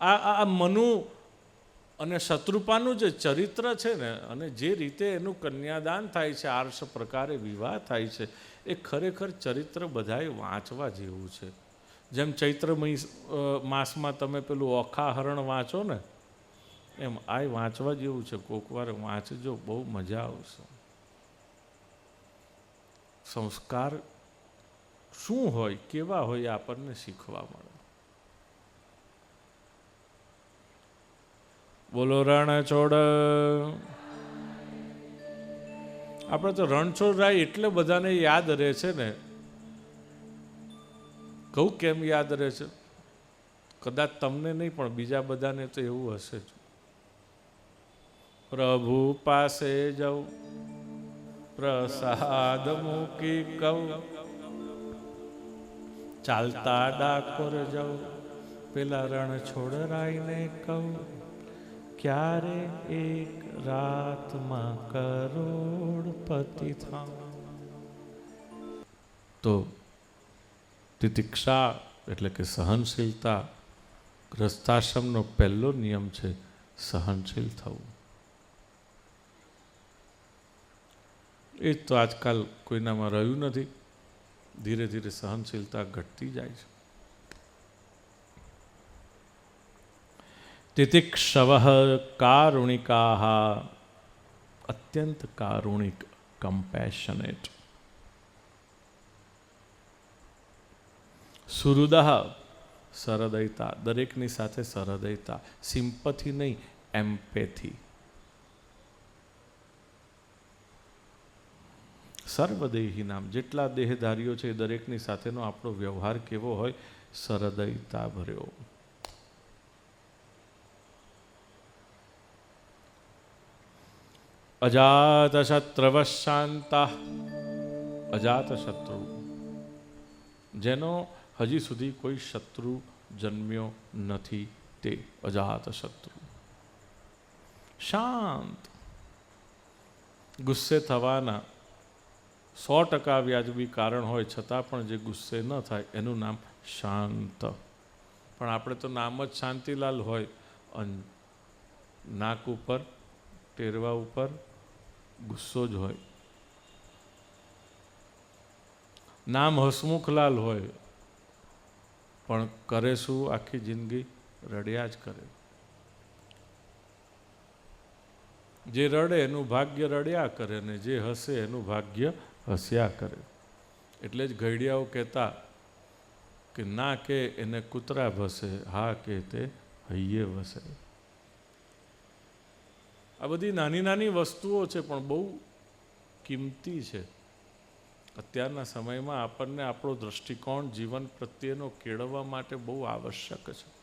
આ આ મનુ અને શત્રુપાનું જે ચરિત્ર છે ને, અને જે રીતે એનું કન્યાદાન થાય છે, આર્ષ પ્રકારે વિવાહ થાય છે, એ ખરેખર ચરિત્ર બધાએ વાંચવા જેવું છે. જેમ ચૈત્ર માસમાં તમે પેલું ઓખાહરણ વાંચો ને, એમ આ વાંચવા જેવું છે. કોકવાર વાંચજો, બહુ મજા આવશે. સંસ્કાર શું હોય, કેવા હોય, આપણને શીખવા મળે. બોલો રણછોડ આપણે તો રણછોડ રાય એટલે બધાને યાદ રહે છે ને. કહું કેમ યાદ રહે છે? કદાચ તમને નહીં, પણ બીજા બધાને તો એવું હશે જ. પ્રભુ પાસે જાઉં, પ્રસાદ મૂકી કહું. ચાલતા ડાકોર જાઉં, પેલા રણ છોડરાઈને કહું. ક્યારે એક રાતમાં કરોડપતિ થાઉં તો તિતિક્ષા એટલે કે સહનશીલતા ગ્રસ્તાશ્રમનો પહેલો નિયમ છે સહનશીલ થવું. એ જ તો આજકાલ કોઈનામાં રહ્યું નથી. ધીરે ધીરે સહનશીલતા ઘટતી જાય છે. તિતિક્ષવ કારુણિકા અત્યંત કારુણિક કમ્પેશનેટ સુહૃદ સરદયતા દરેકની સાથે સરદયતા સિમ્પથી નહીં એમ્પેથી સર્વદેહી નામ જેટલા દેહધારીઓ છે એ દરેકની સાથેનો આપણો વ્યવહાર કેવો હોય સરદયતા ભર્યો અજાત અજાતશત્રુ અજાત શત્રુ જેનો હજી સુધી કોઈ શત્રુ જન્મ્યો નથી તે અજાત શત્રુ શાંત. ગુસ્સે થવાના સો ટકા વ્યાજબી કારણ હોય છતાં પણ જે ગુસ્સે ન થાય એનું નામ શાંત. પણ આપણે તો નામ જ શાંતિલાલ હોય નાક ઉપર ટેરવા ઉપર ગુસ્સો જ હોય. નામ હસમુખલાલ હોય, પણ કરે શું આખી જિંદગી? રડ્યા જ કરે. જે રડે એનું ભાગ્ય રડ્યા કરે ને જે હસે એનું ભાગ્ય હસ્યા કરે. એટલે જ ઘડિયાઓ કહેતા કે ના કે એને કૂતરા ભસે, હા કે તે હૈયે વસે આ બધી નાની નાની વસ્તુઓ છે, પણ બહુ કિંમતી છે. અત્યારના સમયમાં આપણને આપણો દૃષ્ટિકોણ જીવન પ્રત્યેનો કેળવવા માટે બહુ આવશ્યક છે.